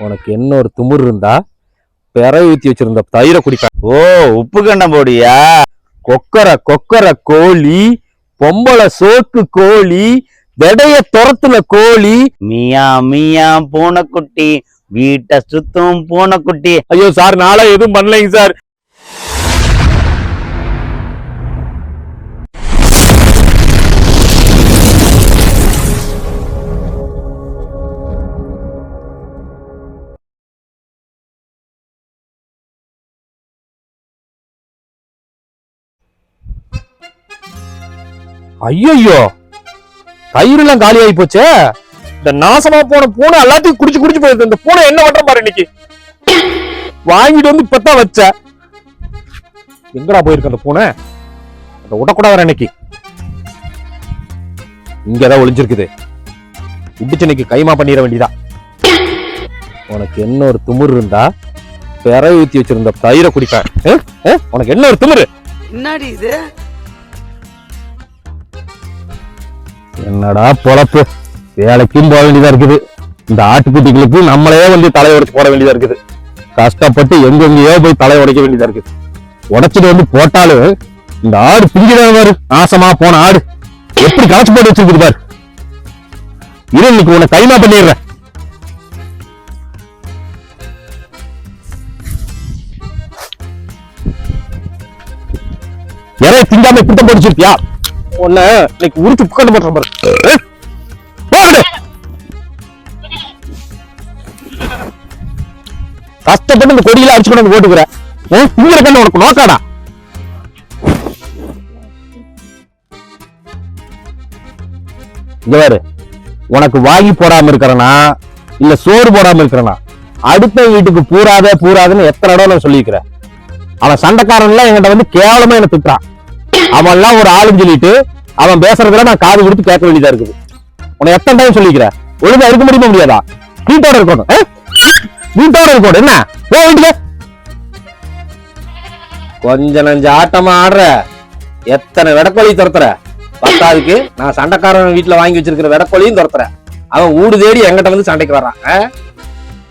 உனக்கு என்ன ஒரு திமிர் இருந்தா பெற ஊத்தி வச்சிருந்த தயிரை குடிப்பேன் ஓ உப்பு கண்டம் போடியா கொக்கர கொக்கர கோழி பொம்பளை சோக்கு கோழி வெடைய துரத்துன கோழி. மியா மியா பூனைக்குட்டி வீட்டை சுத்தும் பூனைக்குட்டி ஐயோ சார் நாளா எதுவும் பண்ணலைங்க சார். ஐயோ தயிர் எல்லாம் காலி ஆகி போச்சே. இந்த நாசமா போன பூனை எல்லாத்தையும் குடிச்சு குடிச்சு போயிருக்கு. இந்த பூனை என்ன பண்ற பாரு இன்னைக்கு. வாங்கிட்டு வந்து இப்பதான் வச்ச. எங்கடா போயிருக்கு அந்த பூனை? அந்த விடக்கூடாது இன்னைக்கு. இங்கதான் ஒளிஞ்சிருக்குது. உடிச்சு இன்னைக்கு கைமா பண்ணிட வேண்டியதா. உனக்கு என்ன ஒரு திமிர் இருந்தா பெற ஊத்தி வச்சிருந்த தயிரை குடிப்பேன். உனக்கு என்ன ஒரு திமிரு? என்னடி இது? என்னடா பொழப்பு? வேலைக்கும் போக வேண்டியதா இருக்குது. இந்த ஆட்டுக்குட்டிகளுக்கு நம்மளே வந்து தலை உடைச்சு போட வேண்டியதா இருக்குது. கஷ்டப்பட்டு எங்கெங்கேயோ போய் தலை உடைக்க வேண்டியதா இருக்குது. உடைச்சிட்டு வந்து போட்டாலும் இந்த ஆடு பிஞ்சிடாத பாரு. நாசமா போன ஆடு. எப்படி காசு போட்டு வச்சிருக்குது பாரு. இரு இன்னைக்கு உன்னை கைமா பண்ணிடுறேன். இறைய திங்காம இப்படித்தான் போட்டு வச்சிருக்கியா உன்னை இன்னைக்கு உரிச்சு புக்கண்டு போட்டுற பாரு. கஷ்டப்பட்டு இந்த கொடியில அடிச்சு கொண்டு வந்து போட்டுக்கிற. கண்ணு உனக்கு நோக்காடா. இங்க பாரு உனக்கு வாங்கி போடாம இருக்கிறனா? இல்ல சோறு போடாம இருக்கிறனா? அடுத்த வீட்டுக்கு பூராத பூராதுன்னு எத்தனை இடம் நான் சொல்லியிருக்கிறேன் அவன் சண்டைக்காரன்லாம் என்கிட்ட வந்து கேவலமா என்ன திட்டுறான். அவன் எல்லாம் ஒரு ஆளுன்னு சொல்லிட்டு அவன் பேசுறதுல நான் காது கொடுத்து கேட்க வேண்டியதா இருக்குது. உன்னை எத்தனை டைம் சொல்லிக்கிறேன் ஒழுங்கா இருக்க முடியுமா முடியாதா? வீட்டோட இருக்கணும் வீட்டோட போடு என்ன? போ வீட்டுக்கு கொஞ்ச நஞ்ச ஆட்டமா ஆடுற. எத்தனை வெடக்கோழி துரத்துற. பத்தாவதுக்கு நான் சண்டைக்காரன் வீட்டுல வாங்கி வச்சிருக்கிற வெடக்கோழியும் துரத்துறேன் அவன் ஊடு தேடி எங்கிட்ட வந்து சண்டைக்கு வர்றான்.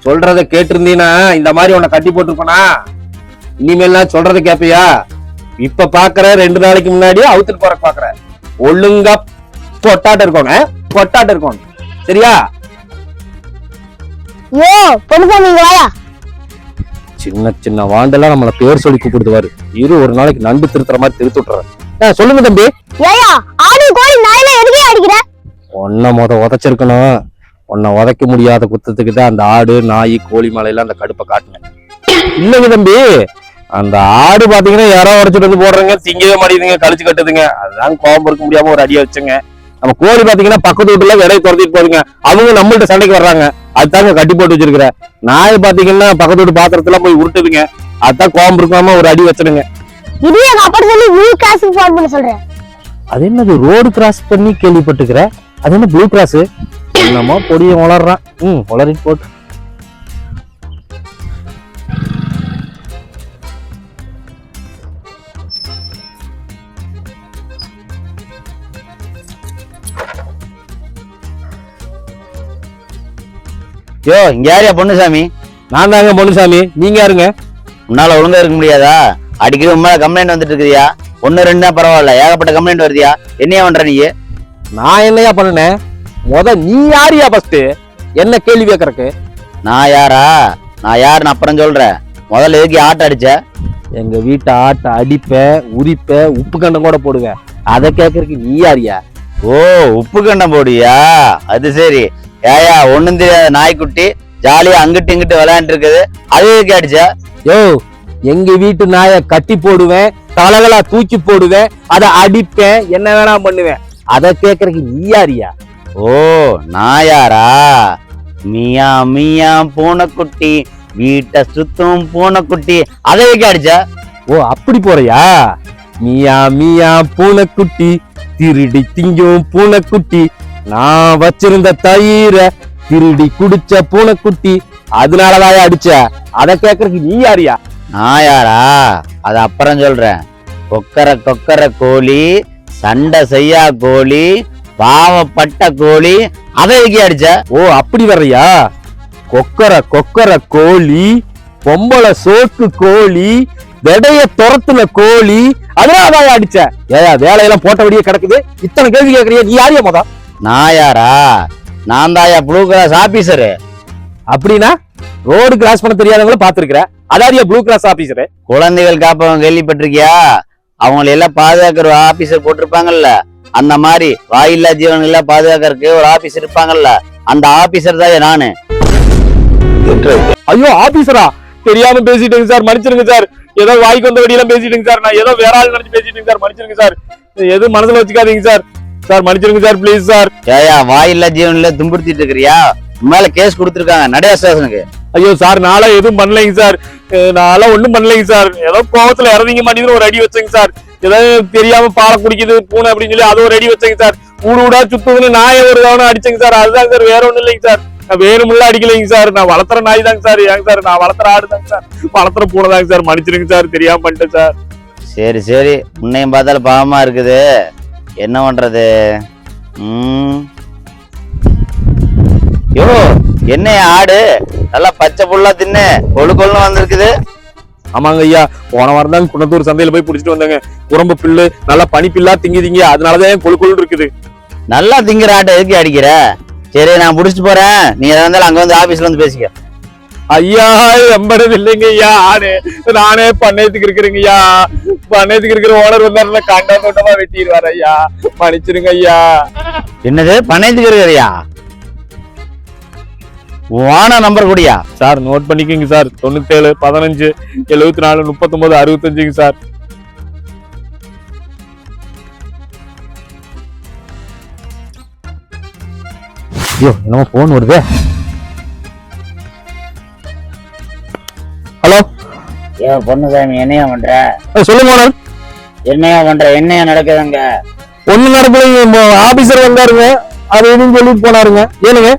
சொல்றத கேட்டிருந்தீனா இந்த மாதிரி உன்னை கட்டி போட்டிருப்பனா? இனிமேல் சொல்றத கேப்பியா? இப்ப பாக்குற ரெண்டு நாளைக்கு முன்னாடி அவுத்துட்டு போற பாக்குற. ஒழுங்கா பொட்டாட்ட இருக்கணும் பொட்டாட்ட இருக்கணும் சரியா? யோ பொண்ணுசாமி இங்க வாயா சின்ன சின்ன வாண்டெல்லாம் நம்மள பேர் சொல்லி கூப்பிடுவாரு இரு ஒரு நாளைக்கு நண்டு திருத்துற மாதிரி திருத்து விட்டுறேன். சொல்லுங்க தம்பி. ஏயா ஆடு கோழி நாயெல்லாம் எதுக்கே அடிக்கிற? உன்னை முத உதைச்சிருக்கணும். உன்னை உதைக்க முடியாத குத்தத்துக்கு தான் அந்த ஆடு நாய் கோழி மலையெல்லாம் அந்த கடுப்பை காட்டினேன். இல்லைங்க தம்பி அந்த ஆடு பாத்தீங்கன்னா யாரோ உடைச்சிட்டு வந்து போடுறங்க. திங்கவே மாட்டேங்குதுங்க கழிச்சு கட்டுதுங்க. அதுதான் கோபம் இருக்க முடியாம ஒரு அடியை வச்சுங்க. நம்ம கோழி பாத்தீங்கன்னா பக்கத்து வீட்டுல விலையை துரத்திட்டு போதுங்க. அவங்க நம்மள்ட்ட சண்டைக்கு வர்றாங்க. அதுதாங்க கட்டி போட்டு வச்சிருக்கிறேன் நாய் பாத்தீங்கன்னா பக்கத்து வீட்டு பாத்திரத்துல போய் உருட்டுதுங்க. அதுதான் கோபம் இருக்காம ஒரு அடி வச்சிடுங்க. இது எங்க அப்பா சொல்லி ப்ளூ ஃபோன் பண்ண சொல்றேன் அது என்னது ரோடு கிராஸ் பண்ணி கேள்விப்பட்டுக்கிற அது என்ன ப்ளூ கிராஸ் என்னமோ பொடியை வளர்றான் ம் வளரிட்டு போட்டு. யோ இங்க யாரியா பொண்ணுசாமி நான் தாங்க பொன்னுசாமி. நீங்க யாருங்க? உன்னால ஒழுங்கா இருக்க முடியாதா? அடிக்கடி உண்மையில கம்ப்ளைண்ட் வந்துட்டு இருக்குதியா? ஒன்னு ரெண்டு பரவாயில்ல. ஏகப்பட்ட கம்ப்ளைண்ட் வருதியா? என்னையா பண்ற நீ? நான் என்னையா பண்ணுனேன் முத நீ யாரியா ஃபர்ஸ்ட் என்ன கேள்வி கேட்கறக்கு நான் யாரா? நான் யாருன்னு அப்புறம் சொல்றேன் முதல்ல எதுக்கு ஆட்ட அடிச்ச? எங்க வீட்டை ஆட்டை அடிப்பேன் உரிப்பேன் உப்பு கண்டம் கூட போடுவேன். அதை கேட்கறக்கு நீ யாரியா? ஓ உப்பு கண்டம் போடியா அது சரி. ஏயா ஒண்ணும் தெரியாத நாய்க்குட்டி. ஜாலியா அங்கிட்டு இங்கிட்டு விளையாண்டு இருக்குது அது எதுக்கு அடிச்ச யோ எங்க வீட்டு நாயை கட்டி போடுவேன் தலகளா தூக்கி போடுவேன் அதை அடிப்பேன் என்ன வேணா பண்ணுவேன். அதை கேட்கறக்கு நீ யாரியா? ஓ நான் யாரா? மியா மியா பூனைக்குட்டி வீட்டை சுத்தும் பூனைக்குட்டி அதை எதுக்கு அடிச்ச ஓ அப்படி போறியா? மியா மியா பூனைக்குட்டி திருடி திங்கும் பூனைக்குட்டி நான் வச்சிருந்த தயிர திருடி குடிச்ச பூனைக்குட்டி. அதனாலதான் அடிச்ச. அதை கேட்கறதுக்கு நீ யாரியா நான் யாரா? அது அப்புறம் சொல்றேன். கொக்கர கொக்கர கோழி சண்டை செய்யா கோழி பாவப்பட்ட கோழி அதை எதுக்கு அடிச்ச? ஓ அப்படி வர்றியா? கொக்கர கொக்கர கோழி பொம்பளை சோக்கு கோழி விடைய துரத்துல கோழி அதனாலதான் அடிச்ச. ஏயா வேலையெல்லாம் போட்டபடியே கிடக்குது. இத்தனை கேள்வி கேட்கறிய நீ யாரையா மொதல்? நான் யாரா? நான் தாயா ப்ளூ கிளாஸ் ஆபீசரு அப்படின்னா ரோடு கிராஸ் பண்ண தெரியாதவங்கள பாத்துருக்கிற அதாரியா ப்ளூ கிராஸ் ஆபீசரு குழந்தைகள் காப்பவன் கேள்விப்பட்டிருக்கியா? அவங்களை எல்லாம் பாதுகாக்கிற ஆபீசர் போட்டிருப்பாங்கல்ல. அந்த மாதிரி வாயில்லா ஜீவன்கள் பாதுகாக்கறதுக்கு ஒரு ஆபீசர் இருப்பாங்கல்ல. அந்த ஆபீசர் தான் நானு. ஐயோ ஆபீசரா தெரியாம பேசிட்டேங்க சார் மன்னிச்சிருங்க சார். ஏதோ வாய்க்கு வந்த வெடியெல்லாம் பேசிட்டேங்க சார். நான் ஏதோ வேற ஆள் நினைச்சு பேசிட்டேங்க சார் மன்னிச்சிருங்க சார். எதுவும் மனசுல வச்சுக்காதீங்க சார். சார் மன்னிச்சிருங்க சார் ப்ளீஸ் சார். ஏயா வாயில்லா ஜீவன்ல துன்புறுத்திட்டு இருக்கிறியா? மேல கேஸ் கொடுத்துருக்காங்க நடைய ஸ்டேஷனுக்கு ஐயோ சார் நாளா எதுவும் பண்ணலைங்க சார். நான்லாம் ஒண்ணும் பண்ணலைங்க சார். ஏதோ கோவத்துல இறங்கிங்க மாட்டேங்குது ஒரு அடி வச்சேங்க சார். ஏதோ தெரியாம பாலை குடிக்குது பூனை அப்படின்னு சொல்லி அது ஒரு அடி வச்சேங்க சார். ஊடு ஊடா சுத்துதுன்னு நாயை ஒரு கவனம் அடிச்சேங்க சார்? அதுதாங்க சார் வேற ஒண்ணும் இல்லைங்க சார். நான் வேணுமுள்ள அடிக்கலைங்க சார். நான் வளர்த்துற நாய் தாங்க சார் ஏங்க சார்? நான் வளர்த்துற ஆடு தாங்க சார். வளர்த்துற பூனை தாங்க சார். மன்னிச்சிருங்க சார் தெரியாம பண்ணிட்டேன் சார். சரி சரி. உன்னையும் பார்த்தாலும் பாவமா இருக்குது. என்ன பண்றது? ம். யோ என்னைய ஆடு? நல்லா பச்சை புல்லா தின்னு. கொழு கொழுன்னு வந்திருக்குது. ஆமாங்க ஐயா போன வாரம் தான் குணத்தூர் சந்தையில போய் பிடிச்சிட்டு வந்தாங்க. குரம்பு பில்லு நல்லா பனி பில்லா திங்கிதிங்க அதனாலதான் கொழு கொழு இருக்குது. நல்லா திங்கிற ஆட்டை எதுக்கு அடிக்கிற? சரி நான் புடிச்சிட்டு போறேன். நீ எதா இருந்தாலும் அங்க வந்து ஆபீஸ்ல வந்து பேசிக்க. ஐயா எம்பது இல்லைங்க ஐயா ஆடு நானே பண்ணையத்துக்கு இருக்கிறேங்க ஐயா. பண்ணையத்துக்கு இருக்கிற ஓனர் வந்தாருன்னா கண்டா தோட்டமா வெட்டிடுவார் ஐயா. மன்னிச்சிருங்க ஐயா. என்னது பண்ணையத்துக்கு இருக்கிறியா? வான நம்பர் கூடியா? சார் நோட் பண்ணிக்கோங்க சார். தொண்ணூத்தேழு பதினஞ்சு எழுபத்தி நாலு முப்பத்தொன்பது அறுபத்தஞ்சுங்க சார். ஐயோ என்னமோ போன் வருதே ஏ பொண்ணுசாமி என்னையா பண்ற? சொல்லுங்க ஓனர் என்னையா பண்ற? என்னையா நடக்குதுங்க ஒண்ணு நடக்கலைங்க ஆபீசர் வந்தாருங்க. அது எதுவும் சொல்லிட்டு போனாருங்க. ஏனுங்க?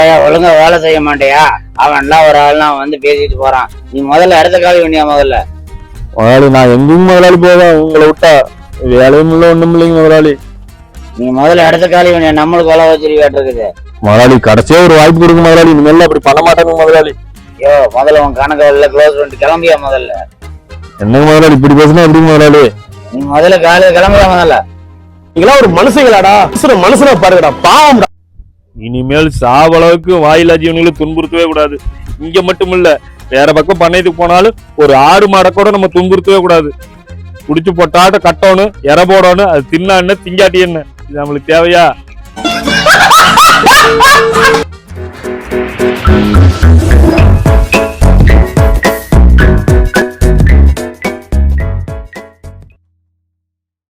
ஏயா ஒழுங்கா வேலை செய்ய மாட்டியா? அவன்லாம் ஒரு ஆள்லாம் வந்து பேசிட்டு போறான். நீ முதல்ல இடத்த காலி பண்ணியா முதல்ல? முதலாளி நான் எங்கேயும் முதலாளி போவேன் உங்களை விட்டா வேலையும் இல்லை ஒண்ணும் இல்லைங்க முதலாளி. நீ முதல்ல இடத்த காலி பண்ணியா? நம்மளுக்கு கொலை வச்சிருக்காட்டு இருக்குது முதலாளி கடைசியா ஒரு வாய்ப்பு கொடுங்க முதலாளி. இனிமேல் அப்படி பண்ண மாட்டாங்க முதலாளி. ஐயோ முதல்ல உன் கணக்கு வெளில க்ளோஸ் பண்ணிட்டு கிளம்பியா முதல்ல? என்னங்க முதலாளி இப்படி பேசுனா எப்படி முதலாளி? நீ முதல்ல காலையில கிளம்பியா முதல்ல. நீங்களா ஒரு மனுஷங்களாடா. மனுஷனா பாருங்கடா பாவம்டா. இனிமேல் சாவளவுக்கு வாயிலா ஜீவன்களை துன்புறுத்தவே கூடாது. இங்க மட்டும் இல்ல வேற பக்கம் பண்ணையத்துக்கு போனாலும் ஒரு ஆடு மாடை கூட நம்ம துன்புறுத்தவே கூடாது. குடிச்சு போட்டாட்ட கட்டணும் எற போடணும் அது தின்னா என்ன திங்காட்டி என்ன இது நம்மளுக்கு தேவையா?